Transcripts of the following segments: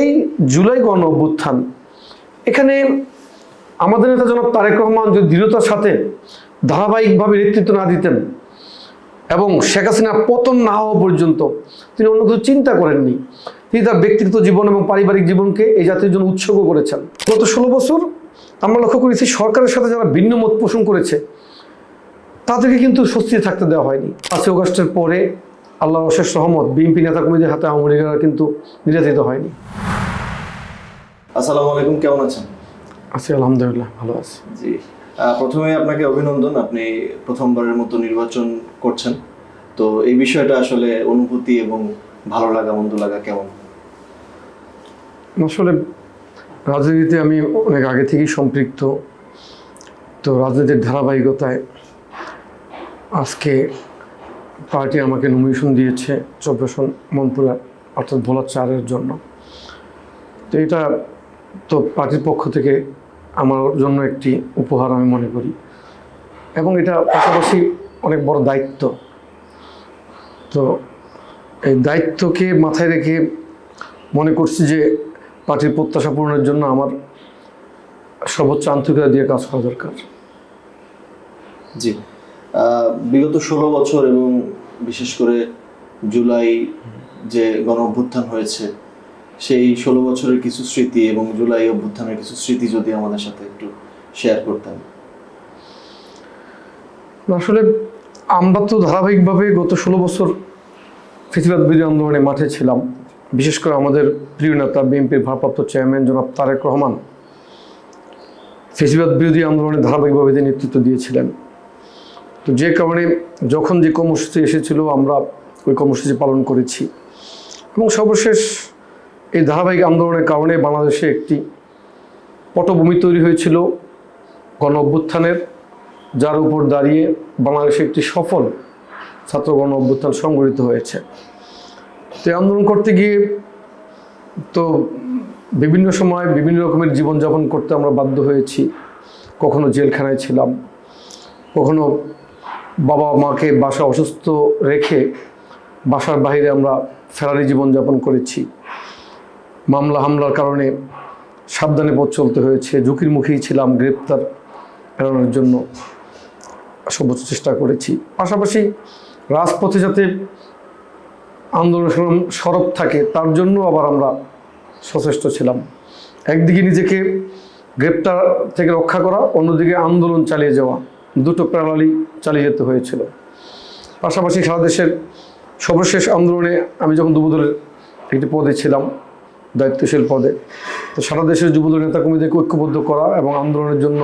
এই জুলাই গণ অভ্যুত্থান, এখানে আমাদের নেতা জনাব তারেক রহমান যদি দৃঢ়তার সাথে ধারাবাহিকভাবে নেতৃত্ব না দিতেন এবং শেখ হাসিনা পতন না হওয়া পর্যন্ত তিনি অন্য কিছু চিন্তা করেননি, তিনি তার ব্যক্তিগত জীবন এবং পারিবারিক জীবনকে এই জাতির জন্য উৎসর্গ করেছেন। গত ষোলো বছর আমরা লক্ষ্য করেছি সরকারের সাথে যারা ভিন্ন মত পোষণ করেছে, তাদেরকে কিন্তু স্বস্তিতে থাকতে দেওয়া হয়নি। পাঁচই অগস্টের পরে আল্লাহ অশেষ রহমত বিএনপি নেতা কর্মীদের হাতে আওয়ামী লীগেরা কিন্তু নির্যাতিত হয়নি। আসসালামু আলাইকুম কেমন আছেন? আছি আলহামদুলিল্লাহ ভালো আছি। জি প্রথমে আপনাকে অভিনন্দন আপনি প্রথমবারের মতো নির্বাচন করছেন। তো এই বিষয়টা আসলে অনুভূতি এবং ভালো লাগা মন্দ লাগা কেমন? আসলে রাজনীতিতে আমি অনেক আগে থেকেই সম্পৃক্ত। তো রাজনীতির ধারাবাহিকতায় আজকে পার্টি আমাকে নমিনেশন দিয়েছে চব্বিশন মনপুরা, অর্থাৎ ভোলা চারের জন্য। তো এটা তো পার্টির পক্ষ থেকে আমার জন্য একটি উপহার আমি মনে করি। এবং এটা পাশাপাশি অনেক বড় দায়িত্ব। তো এই দায়িত্বকে মাথায় রেখে মনে করছি যে পার্টির প্রত্যাশা পূরণের জন্য আমার সর্বোচ্চ আন্তরিকতা দিয়ে কাজ করা দরকার। জি। বিগত ষোলো বছর এবং বিশেষ করে জুলাই যে গণ অভ্যুত্থান হয়েছে, সেই ষোলো বছরের কিছু স্মৃতি এবং জুলাই অভ্যুত্থানের কিছু স্মৃতি যদি আমাদের সাথে একটু শেয়ার করতেন। আসলে আমরা তো ধারাবাহিকভাবে গত ষোলো বছর ফিসিবাদ বিরোধী আন্দোলনে মাঠে ছিলাম। বিশেষ করে আমাদের প্রিয় নেতা, বিএনপির ভারপ্রাপ্ত চেয়ারম্যান জনাব তারেক রহমান ফেসিবাদ বিরোধী আন্দোলনে ধারাবাহিকভাবে তিনি নেতৃত্ব দিয়েছিলেন। তো যে কারণে যখন যে কর্মসূচি এসেছিল, আমরা ওই কর্মসূচি পালন করেছি। এবং সর্বশেষ এই ধারাবাহিক আন্দোলনের কারণে বাংলাদেশে একটি পটভূমি তৈরি হয়েছিল গণ অভ্যুত্থানের, যার উপর দাঁড়িয়ে বাংলাদেশে একটি সফল ছাত্র গণ অভ্যুত্থান সংগঠিত হয়েছে। তো আন্দোলন করতে গিয়ে তো বিভিন্ন সময় বিভিন্ন রকমের জীবনযাপন করতে আমরা বাধ্য হয়েছি। কখনো জেলখানায় ছিলাম, কখনো বাবা মাকে বাসা অসুস্থ রেখে বাসার বাইরে আমরা ফেরারি জীবনযাপন করেছি। মামলা হামলার কারণে সাবধানে পথ চলতে হয়েছে। ঝুঁকির মুখেই ছিলাম গ্রেপ্তার এড়ানোর জন্য। সর্বোচ্চ চেষ্টা করেছি। পাশাপাশি রাজপথে যাতে আন্দোলন সরব থাকে, তার জন্য আবার আমরা সচেষ্ট ছিলাম। একদিকে নিজেকে গ্রেপ্তার থেকে রক্ষা করা, অন্যদিকে আন্দোলন চালিয়ে যাওয়া। দুটো প্রণালী চালিয়ে যেতে হয়েছিল। পাশাপাশি সারা দেশের সর্বশেষ আন্দোলনে আমি যখন যুবদলের একটি পদে ছিলাম, দায়িত্বশীল পদে, তো সারা দেশের যুবদল নেতাকর্মীদেরকে ঐক্যবদ্ধ করা এবং আন্দোলনের জন্য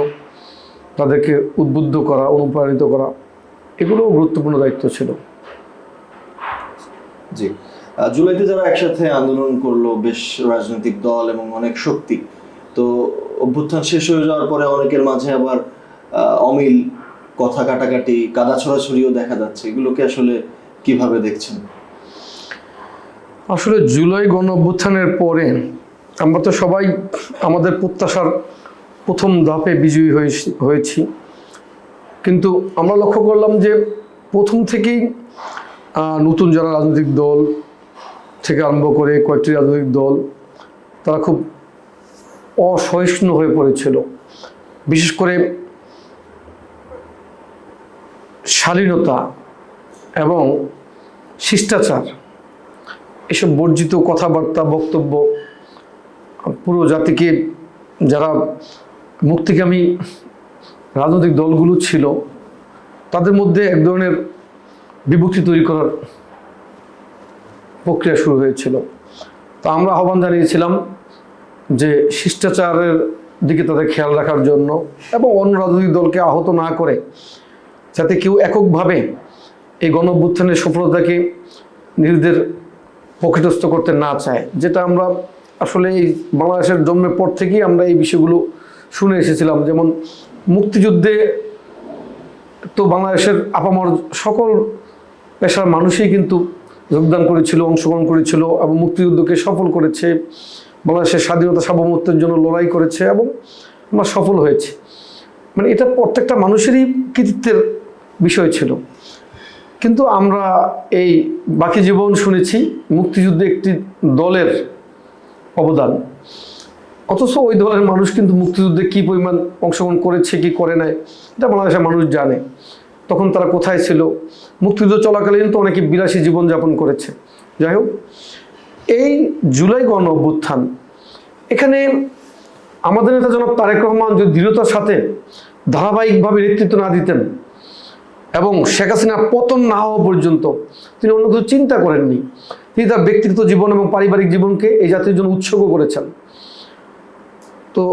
তাদেরকে উদ্বুদ্ধ করা, অনুপ্রাণিত করা, এগুলোও গুরুত্বপূর্ণ দায়িত্ব ছিল। জি। জুলাইতে যারা একসাথে আন্দোলন করল, বেশ রাজনৈতিক দল এবং অনেক শক্তি, তো অভ্যুত্থান শেষ হয়ে যাওয়ার পরে অনেকের মাঝে আবার অমিল কথা কাটাকাটি, কাদা ছড়াছড়িও দেখা যাচ্ছে। এগুলোকে আসলে কীভাবে দেখছেন? আসলে জুলাই গণ অভ্যুত্থানের পরে আমরা তো সবাই আমাদের প্রত্যাশার প্রথম ধাপে বিজয়ী হয়েছি কিন্তু আমরা লক্ষ্য করলাম যে প্রথম থেকেই নতুন যারা রাজনৈতিক দল থেকে আরম্ভ করে কয়েকটি রাজনৈতিক দল, তারা খুব অসহিষ্ণু হয়ে পড়েছিল। বিশেষ করে শালীনতা এবং শিষ্টাচার, এসব বর্জিত কথাবার্তা, বক্তব্য পুরো জাতিকে যারা মুক্তিকামী রাজনৈতিক দলগুলো ছিল, তাদের মধ্যে এক ধরনের বিভক্তি তৈরি করার প্রক্রিয়া শুরু হয়েছিল। তা আমরা আহ্বান জানিয়েছিলাম যে শিষ্টাচারের দিকে তাদের খেয়াল রাখার জন্য এবং অন্য রাজনৈতিক দলকে আহত না করে যাতে কেউ এককভাবে এই গণ অভ্যুত্থানের সফলতাকে নিজেদের পক্ষিতস্থ করতে না চায়, যেটা আমরা আসলে এই বাংলাদেশের জন্মের পর থেকেই আমরা এই বিষয়গুলো শুনে এসেছিলাম। যেমন মুক্তিযুদ্ধে তো বাংলাদেশের আপামর সকল পেশার মানুষই কিন্তু যোগদান করেছিল, অংশগ্রহণ করেছিল এবং মুক্তিযুদ্ধকে সফল করেছে, বাংলাদেশের স্বাধীনতা সার্বভৌমত্বের জন্য লড়াই করেছে এবং আমরা সফল হয়েছে। মানে এটা প্রত্যেকটা মানুষেরই কৃতিত্বের বিষয় ছিল। কিন্তু আমরা এই বাকি জীবন শুনেছি মুক্তিযুদ্ধে একটি দলের অবদান। অথচ ওই দলের মানুষ কিন্তু মুক্তিযুদ্ধে কী পরিমাণ অংশগ্রহণ করেছে, কি করে নাই, এটা বাংলাদেশের মানুষ জানে। তখন তারা কোথায় ছিল? মুক্তিযুদ্ধ চলাকালীন তো অনেকে বিলাসী জীবনযাপন করেছে। যাই হোক, এই জুলাই গণ অভ্যুত্থান, এখানে আমাদের নেতা জনাব তারেক রহমান যদি দৃঢ়তার সাথে ধারাবাহিকভাবে নেতৃত্ব না দিতেন এবং শেখ হাসিনা পতন না হওয়া পর্যন্ত তিনি অন্য কিছু চিন্তা করেননি। তিনি তার ব্যক্তিগত জীবন এবং পারিবারিক জীবনকে এই জাতির জন্য উৎসর্গ করেছেন। তো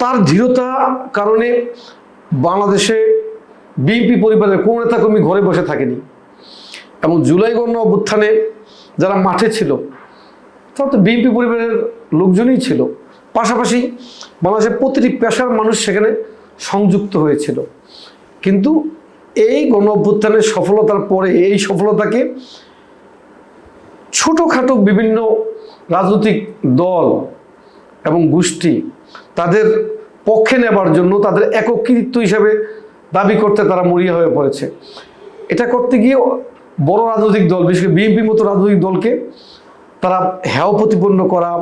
তার দৃঢ়তা কারণে বাংলাদেশে বিএনপি পরিবারের কোনো নেতাকর্মী ঘরে বসে থাকেনি এবং জুলাই গণ অভ্যুত্থানে যারা মাঠে ছিল, তারা তো বিএনপি পরিবারের লোকজনই ছিল। পাশাপাশি বাংলাদেশের প্রতিটি পেশার মানুষ সেখানে সংযুক্ত হয়েছিল। কিন্তু এই গণ অভ্যুত্থানের সফলতার পরে, এই সফলতাকে ছোটোখাটো বিভিন্ন রাজনৈতিক দল এবং গোষ্ঠী তাদের পক্ষে নেবার জন্য, তাদের একক কৃতিত্ব হিসাবে দাবি করতে তারা মরিয়া হয়ে পড়েছে। এটা করতে গিয়ে বড় রাজনৈতিক দল, বিশেষ করে বিএনপির মতো রাজনৈতিক দলকে তারা হেয় প্রতিপন্ন করা,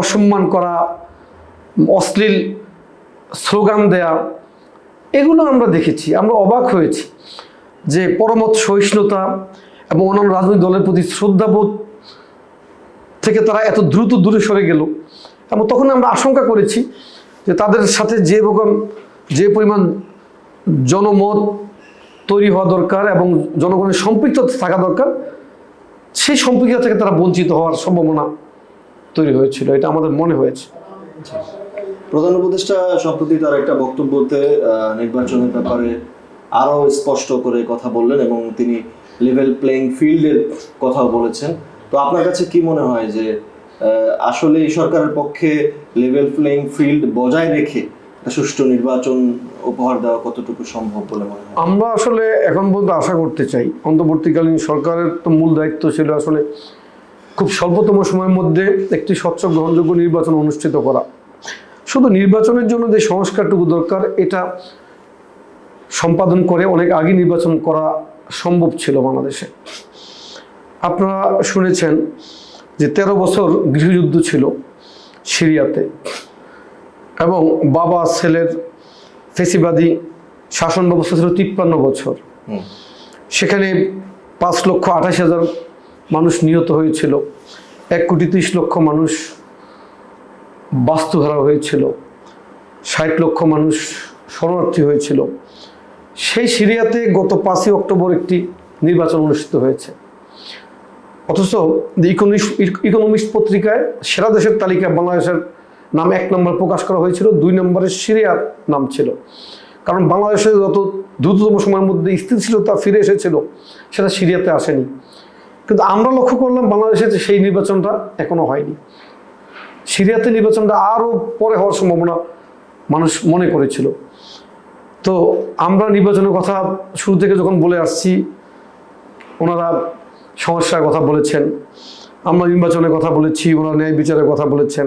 অসম্মান করা, অশ্লীল স্লোগান দেয়া এগুলো আমরা দেখেছি, আমরা অবাক হয়েছি যে পরমত সহিষ্ণুতা এবং অন্যান্য রাজনৈতিক দলের প্রতি শ্রদ্ধাবোধ থেকে তারা এত দ্রুত দূরে সরে গেল এবং তখন আমরা আশঙ্কা করেছি যে তাদের সাথে যে রকম যে পরিমাণ জনমত তৈরি হওয়া দরকার এবং জনগণের সম্পৃক্ততা থাকা দরকার, সেই সম্পৃক্ততা থেকে তারা বঞ্চিত হওয়ার সম্ভাবনা তৈরি হয়েছিল, এটা আমাদের মনে হয়েছে। প্রধান উপদেষ্টা সম্প্রতি তার একটা বক্তব্যতে নির্বাচনের ব্যাপারে আরও স্পষ্ট করে কথা বললেন এবং তিনি লেভেল প্লেইং ফিল্ডের কথাও বলেছেন। তো আপনার কাছে কি মনে হয় যে আসলে এই সরকারের পক্ষে লেভেল প্লেইং ফিল্ড বজায় রেখে সুষ্ঠু নির্বাচন উপহার দেওয়া কতটুকু সম্ভব বলে মনে হয়? আমরা আসলে এখন পর্যন্ত আশা করতে চাই। অন্তর্বর্তীকালীন সরকারের তো মূল দায়িত্ব ছিল আসলে খুব স্বল্পতম সময়ের মধ্যে একটি স্বচ্ছ গ্রহণযোগ্য নির্বাচন অনুষ্ঠিত করা। শুধু নির্বাচনের জন্য যে সংস্কারটুকু দরকার এটা সম্পাদন করে অনেক আগে নির্বাচন করা সম্ভব ছিল বাংলাদেশে। আপনারা শুনেছেন যে তেরো বছর গৃহযুদ্ধ ছিল সিরিয়াতে এবং বাবা ছেলের ফেসিবাদী শাসন ব্যবস্থা ছিল তিপ্পান্ন বছর। সেখানে পাঁচ লক্ষ আঠাশ হাজার মানুষ নিহত হয়েছিল এক কোটি ত্রিশ লক্ষ মানুষ বাস্তুহারা হয়েছিল, ষাট লক্ষ মানুষ শরণার্থী হয়েছিল। সেই সিরিয়াতে গত পাঁচই অক্টোবর একটি নির্বাচন অনুষ্ঠিত হয়েছে। অথচ ইকোনমিস্ট ইকোনমিস্ট পত্রিকায় সেরা দেশের তালিকায় বাংলাদেশের নাম এক নম্বর প্রকাশ করা হয়েছিল, দুই নম্বরে সিরিয়ার নাম ছিল। কারণ বাংলাদেশে যত দ্রুততম সময়ের মধ্যে স্থিতিশীলতা ফিরে এসেছিল, সেটা সিরিয়াতে আসেনি। কিন্তু আমরা লক্ষ্য করলাম বাংলাদেশে সেই নির্বাচনটা এখনও হয়নি। সিরিয়াতে নির্বাচনটা আরও পরে হওয়ার সম্ভাবনা মানুষ মনে করেছিল। তো আমরা নির্বাচনের কথা শুরু থেকে যখন বলে আসছি, ওনারা সমস্যার কথা বলেছেন, আমরা নির্বাচনের কথা বলেছি, ওনারা ন্যায় বিচারের কথা বলেছেন।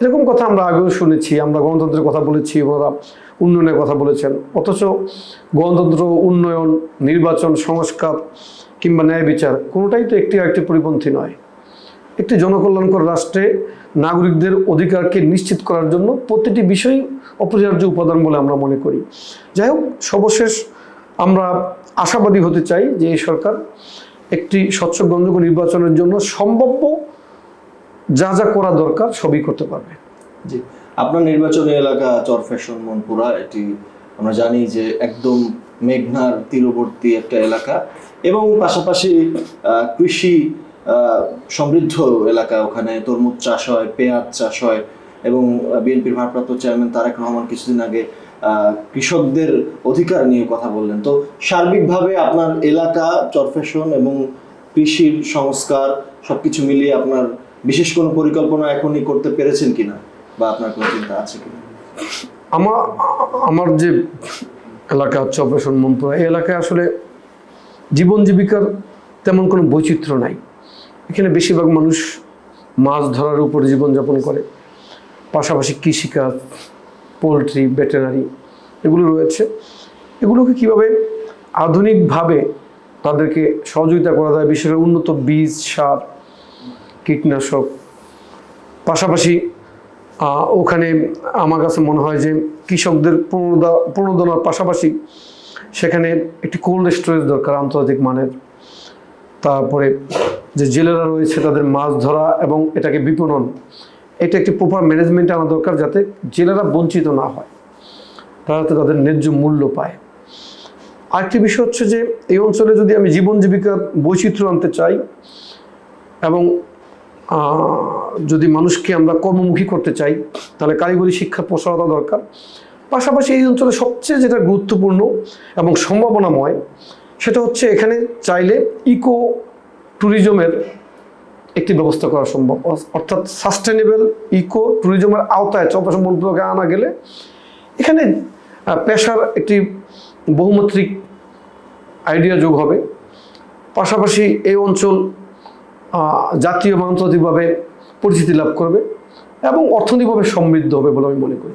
এরকম কথা আমরা আগেও শুনেছি, আমরা গণতন্ত্রের কথা বলেছি, ওনারা উন্নয়নের কথা বলেছেন। অথচ গণতন্ত্র, উন্নয়ন, নির্বাচন, সংস্কার কিংবা ন্যায় বিচার কোনোটাই তো একটি আরেকটি পরিপন্থী নয়। একটি জনকল্যাণকর রাষ্ট্রে নাগরিকদের অধিকারকে নিশ্চিত করার জন্য প্রতিটি বিষয় অপরিহার্য উপাদান বলে আমরা মনে করি। যাই হোক, সর্বশেষ আমরা আশাবাদী হতে চাই যে এই সরকার একটি স্বচ্ছ গ্রহণযোগ্য নির্বাচনের জন্য সম্ভাব্য যা যা করা দরকার সবই করতে পারবে। জি, আপনার নির্বাচনী এলাকা চরফ্যাশন, মনপুরা, এটি আমরা জানি যে একদম মেঘনার তীরবর্তী একটা এলাকা এবং পাশাপাশি কৃষি সমৃদ্ধ এলাকা ওখানে, তরমুজ চাষ হয়, পেঁয়াজ চাষ হয় এবং বিএনপির ভারপ্রাপ্ত চেয়ারম্যান তারেক রহমান কিছুদিন আগে কৃষকদের অধিকার নিয়ে কথা বললেন। তো সার্বিকভাবে আপনার এলাকা চরফেশন এবং কৃষির সংস্কার সবকিছু মিলিয়ে আপনার বিশেষ কোনো পরিকল্পনা এখনই করতে পেরেছেন কিনা? বা আপনার কোনো চিন্তা আছে কিনা? আমার আমার যে এলাকা হচ্ছে অপারেশন এই এলাকায় আসলে জীবন জীবিকার তেমন কোনো বৈচিত্র্য নাই। এখানে বেশিরভাগ মানুষ মাছ ধরার উপর জীবনযাপন করে। পাশাপাশি কৃষিকাজ, পোলট্রি, ভেটেনারি এগুলো রয়েছে। এগুলোকে কীভাবে আধুনিকভাবে তাদেরকে সহযোগিতা করা যায় বিশেষ উন্নত বীজ, সার, কীটনাশক। পাশাপাশি ওখানে আমার কাছে মনে হয় যে কৃষকদের প্রণোদা প্রণোদনার পাশাপাশি সেখানে একটি কোল্ড স্টোরেজ দরকার আন্তর্জাতিক মানের। তারপরে যে জেলেরা রয়েছে তাদের মাছ ধরা এবং এটাকে বিপণন, এটা একটি প্রপার ম্যানেজমেন্ট আনা দরকার যাতে জেলেরা বঞ্চিত না হয়। তারা যাতে তাদের ন্যায্য মূল্য পায়। আরেকটি বিষয় হচ্ছে যে, এই অঞ্চলে যদি আমি জীবন জীবিকার বৈচিত্র্য আনতে চাই এবং যদি মানুষকে আমরা কর্মমুখী করতে চাই, তাহলে কারিগরি শিক্ষার প্রসারতা দরকার। পাশাপাশি এই অঞ্চলে সবচেয়ে যেটা গুরুত্বপূর্ণ এবং সম্ভাবনাময়, সেটা হচ্ছে এখানে চাইলে ইকো ট্যুরিজমের একটি ব্যবস্থা করা সম্ভব। অর্থাৎ সাস্টেনেবল ইকো ট্যুরিজমের আওতায় চপাসম মন্ত্রকে আনা গেলে এখানে পেশার একটি বহুমাত্রিক আইডিয়া যোগ হবে। পাশাপাশি এই অঞ্চল জাতীয় এবং আন্তর্জাতিকভাবে পরিচিতি লাভ করবে এবং অর্থনৈতিকভাবে সমৃদ্ধ হবে বলে আমি মনে করি।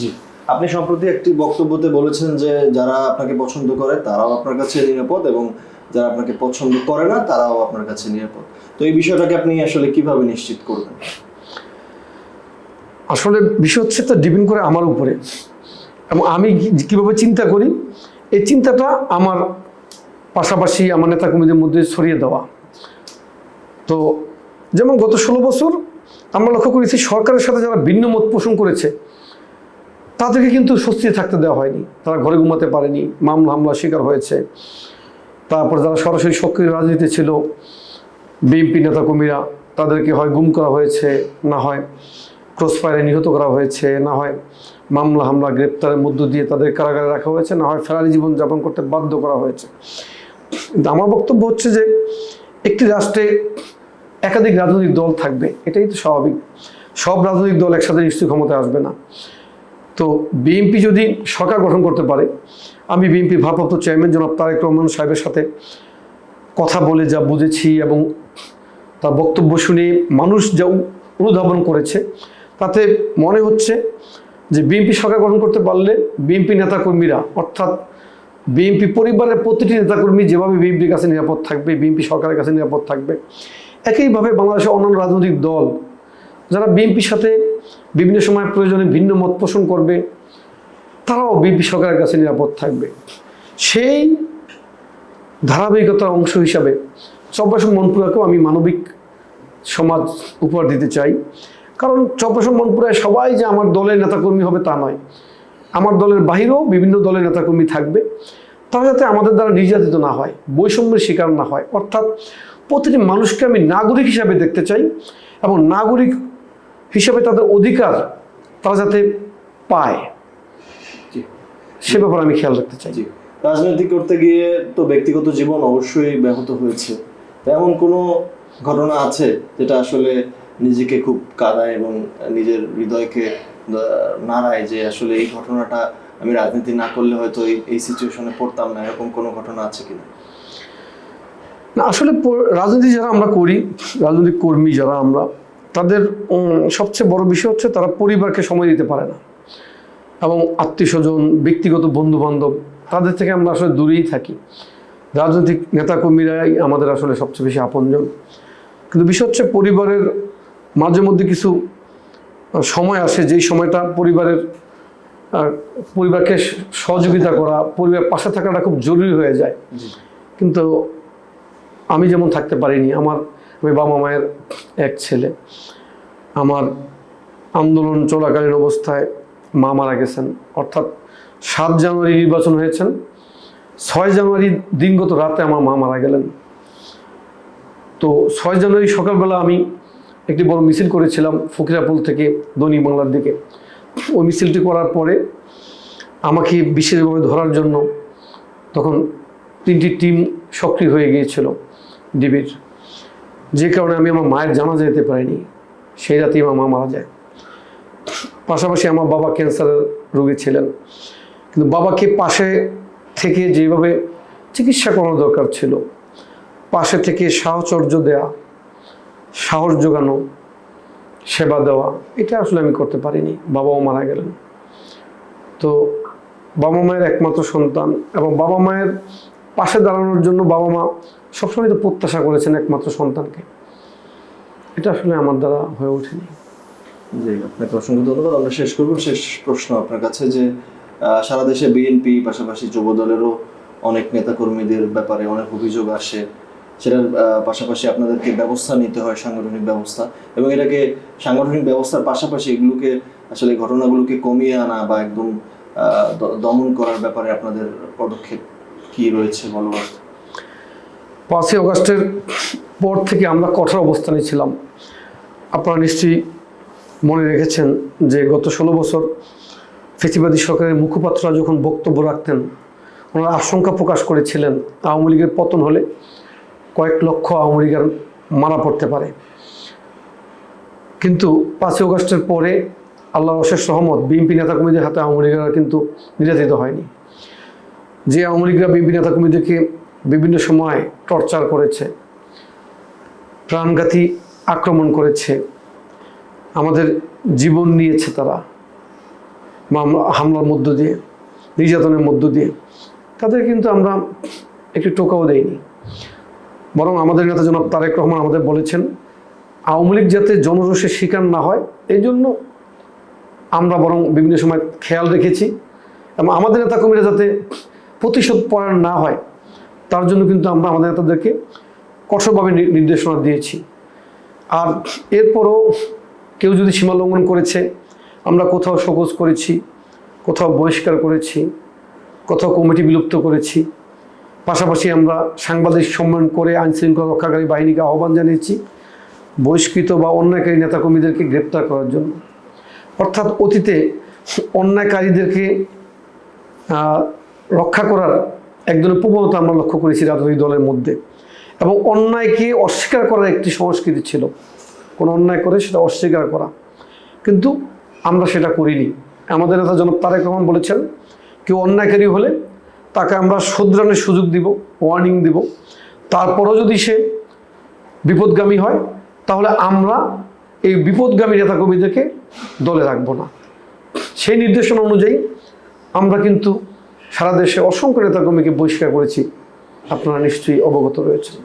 জি। আপনি সম্প্রতি একটি বক্তব্যতে বলেছেন যে যারা আপনাকে পছন্দ করে, তারাও আপনার কাছে নিরাপদ এবং যারা আপনাকে পছন্দ করে না, তারাও আপনার কাছে নিরাপদ। তো এই বিষয়টাকে আপনি আসলে কীভাবে নিশ্চিত করবেন? আসলে বিষয় হচ্ছে তো ডিপেন্ড করে আমার উপরে। এবং আমি কীভাবে চিন্তা করি? এই চিন্তাটা আমার পাশাপাশি আমার নেতাকর্মীদের মধ্যে ছড়িয়ে দেওয়া। তো যেমন গত ষোলো বছর আমরা লক্ষ্য করেছি সরকারের সাথে যারা ভিন্ন মত পোষণ করেছে তাদেরকে কিন্তু স্বস্তিতে থাকতে দেওয়া হয়নি। তারা ঘরে ঘুমাতে পারেনি, মামলা হামলা শিকার হয়েছে। তারপর যারা সরাসরি সক্রিয় রাজনীতি ছিল বিএনপি নেতাকর্মীরা, তাদেরকে হয় গুম করা হয়েছে, না হয় ক্রস ফায়ারে নিহত করা হয়েছে, না হয় মামলা হামলা গ্রেপ্তারের মধ্য দিয়ে তাদের কারাগারে রাখা হয়েছে, না হয় ফেরারি জীবন যাপন করতে বাধ্য করা হয়েছে। আমার বক্তব্য হচ্ছে যে, একটি রাষ্ট্রে একাধিক রাজনৈতিক দল থাকবে, এটাই তো স্বাভাবিক। সব রাজনৈতিক দল একসাথে নিশ্চয়ই ক্ষমতায় আসবে না। তো বিএনপি যদি সরকার গঠন করতে পারে, আমি বিএনপি ভারপ্রাপ্ত চেয়ারম্যান জনাব তারেক রহমান সাহেবের সাথে কথা বলে যা বুঝেছি এবং তার বক্তব্য শুনে মানুষ যা অনুধাবন করেছে, তাতে মনে হচ্ছে যে বিএনপি সরকার গঠন করতে পারলে বিএনপি নেতাকর্মীরা, অর্থাৎ বিএনপি পরিবারের প্রতিটি নেতাকর্মী যেভাবে বিএনপির কাছে নিরাপদ থাকবে বিএনপি সরকারের কাছে নিরাপদ থাকবে, একইভাবে বাংলাদেশের অন্যান্য রাজনৈতিক দল, যারা বিএনপির সাথে বিভিন্ন সময় প্রয়োজনে ভিন্ন মত পোষণ করবে। তারাও বিএনপি সরকারের কাছে নিরাপদ থাকবে। সেই ধারাবাহিকতার অংশ হিসাবে চব্বাসম মনপুরাকেও আমি মানবিক সমাজ উপহার দিতে চাই। কারণ চব্বাসম মনপুরায় সবাই যে আমার দলের নেতাকর্মী হবে তা নয়। আমার দলের বাহিরেও বিভিন্ন দলের নেতাকর্মী থাকবে। তারা যাতে আমাদের দ্বারা নির্যাতিত না হয়, বৈষম্যের শিকার না হয়। অর্থাৎ প্রতিটি মানুষকে আমি নাগরিক হিসাবে দেখতে চাই এবং নাগরিক হিসাবে তাদের অধিকার তারা যাতে পায়। জি। সে ব্যাপারে আমি খেয়াল রাখতে চাই। রাজনীতি করতে গিয়ে তো ব্যক্তিগত জীবন অবশ্যই ব্যাহত হয়েছে। এমন কোনো ঘটনা আছে যেটা আসলে নিজেকে খুব কাঁদায় এবং নিজের হৃদয়কে নাড়ায় যে আসলে এই ঘটনাটা আমি রাজনীতি না করলে হয়তো এই এই সিচুয়েশনে পড়তাম না? এরকম কোনো ঘটনা আছে কিনা? না আসলে রাজনীতি যারা আমরা করি রাজনৈতিক কর্মী যারা আমরা তাদের সবচেয়ে বড় বিষয় হচ্ছে তারা পরিবারকে সময় দিতে পারে না। এবং আত্মীয় স্বজন ব্যক্তিগত বন্ধু বান্ধব তাদের থেকে আমরা আসলে দূরেই থাকি। রাজনৈতিক নেতাকর্মীরাই আমাদের আসলে সবচেয়ে বেশি আপনজন। কিন্তু বিষয় হচ্ছে পরিবারের মাঝে মধ্যে কিছু সময় আসে যেই সময়টা পরিবারের পরিবারকে সহযোগিতা করা পরিবার পাশে থাকাটা খুব জরুরি হয়ে যায়। কিন্তু আমি যেমন থাকতে পারিনি আমার আমি বাবা মায়ের এক ছেলে। আমার আন্দোলন চলাকালীন অবস্থায় মা মারা গেছেন। অর্থাৎ সাত জানুয়ারি নির্বাচন হয়েছেন। ছয় জানুয়ারি দিনগত রাতে আমার মা মারা গেলেন। তো ছয় জানুয়ারি সকালবেলা আমি একটি বড় মিছিল করেছিলাম ফকিরাপুল থেকে দৈনিক বাংলার দিকে। ওই মিছিলটি করার পরে আমাকে বিশেষভাবে ধরার জন্য তখন তিনটি টিম সক্রিয় হয়ে গিয়েছিল। ডিবির যে কারণে আমি আমার মায়ের জানা যেতে পারিনি, সেই রাতেই আমার মা মারা যায়। পাশাপাশি আমার বাবা ক্যান্সারের রোগী ছিলেন। কিন্তু বাবাকে পাশে থেকে যেভাবে চিকিৎসা করানো দরকার ছিল, পাশে থেকে সাহচর্য দেয়া, সাহস যোগানো, সেবা দেওয়া, এটা আসলে আমি করতে পারিনি। বাবাও মারা গেলেন। তো বাবা মায়ের একমাত্র সন্তান এবং বাবা মায়ের পাশে দাঁড়ানোর জন্য বাবা মা সবসময় তো প্রত্যাশা করেছেন একমাত্র সন্তানকে। এটা আসলে আমার দ্বারা হয়ে ওঠেনি। জি, আপনাকে অসংখ্য ধন্যবাদ। আমরা শেষ করব। শেষ প্রশ্ন আপনার কাছে যে সারা দেশে বিএনপি, পাশাপাশি যুব দলেরও অনেক নেতাকর্মীদের ব্যাপারে অনেক অভিযোগ আসে। সেটার পাশাপাশি আপনাদেরকে ব্যবস্থা নিতে হয়, সাংগঠনিক ব্যবস্থা। এবং এটাকে সাংগঠনিক ব্যবস্থার পাশাপাশি এগুলোকে আসলে ঘটনাগুলোকে কমিয়ে আনা বা একদম দমন করার ব্যাপারে আপনাদের পদক্ষেপ কি রয়েছে বলবাদ পাঁচই অগস্টের পর থেকে আমরা কঠোর অবস্থানে ছিলাম। আপনারা নিশ্চয়ই মনে রেখেছেন যে গত ষোলো বছর ফেসিবাদী সরকারের মুখপাত্ররা যখন বক্তব্য রাখতেন, ওনারা আশঙ্কা প্রকাশ করেছিলেন আওয়ামী লীগের পতন হলে কয়েক লক্ষ আওয়ামী লীগের মারা পড়তে পারে। কিন্তু পাঁচই অগস্টের পরে আল্লাহ অশেষ রহমত বিএনপি নেতাকর্মীদের হাতে আওয়ামী লীগেরা কিন্তু নির্যাতিত হয়নি। যে আওয়ামী লীগরা বিএনপি নেতাকর্মীদেরকে বিভিন্ন সময় টর্চার করেছে, প্রাণঘাতী আক্রমণ করেছে, আমাদের জীবন নিয়েছে তারা হামলার মধ্য দিয়ে, নির্যাতনের মধ্য দিয়ে, তাদের কিন্তু আমরা একটি টোকাও দেইনি। বরং আমাদের নেতা জনাব তারেক রহমান আমাদের বলেছেন, আওয়ামী লীগ যাতে জনরোষের শিকার না হয়, এই জন্য আমরা বরং বিভিন্ন সময় খেয়াল রেখেছি এবং আমাদের নেতা নেতাকর্মীরা যাতে প্রতিশোধ পরায়ণ না হয়, তার জন্য কিন্তু আমরা আমাদের নেতাদেরকে কঠোরভাবে নির্দেশনা দিয়েছি। আর এরপরও কেউ যদি সীমা লঙ্ঘন করেছে, আমরা কোথাও শোকজ করেছি, কোথাও বহিষ্কার করেছি, কোথাও কমিটি বিলুপ্ত করেছি, পাশাপাশি আমরা সাংবাদিক সম্মেলন করে আইন শৃঙ্খলা রক্ষাকারী বাহিনীকে আহ্বান জানিয়েছি, বহিষ্কৃত বা অন্যায়কারী নেতাকর্মীদেরকে গ্রেপ্তার করার জন্য। অর্থাৎ অতীতে অন্যায়কারীদেরকে রক্ষা করার এক ধরনের প্রবণতা আমরা লক্ষ্য করেছি রাজনৈতিক দলের মধ্যে। এবং অন্যায়কে অস্বীকার করার একটি সংস্কৃতি ছিল। কোনো অন্যায় করে সেটা অস্বীকার করা। কিন্তু আমরা সেটা করিনি। আমাদের নেতা জনক তারেক রহমান বলেছেন, কেউ অন্যায়কারী হলে তাকে আমরা শুধরানোর সুযোগ দিব ওয়ার্নিং দিব। তারপরও যদি সে বিপদগামী হয়, তাহলে আমরা এই বিপদগামী নেতাকর্মীদেরকে দলে রাখব না। সেই নির্দেশনা অনুযায়ী আমরা কিন্তু সারা দেশে অসংখ্য নেতাকর্মীকে বহিষ্কার করেছি। আপনারা নিশ্চয়ই অবগত রয়েছেন।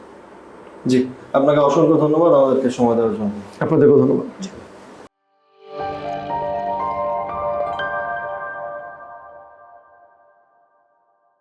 জি আপনাকে অসংখ্য ধন্যবাদ আমাদেরকে সময় দেওয়ার জন্য। আপনাদেরকেও ধন্যবাদ।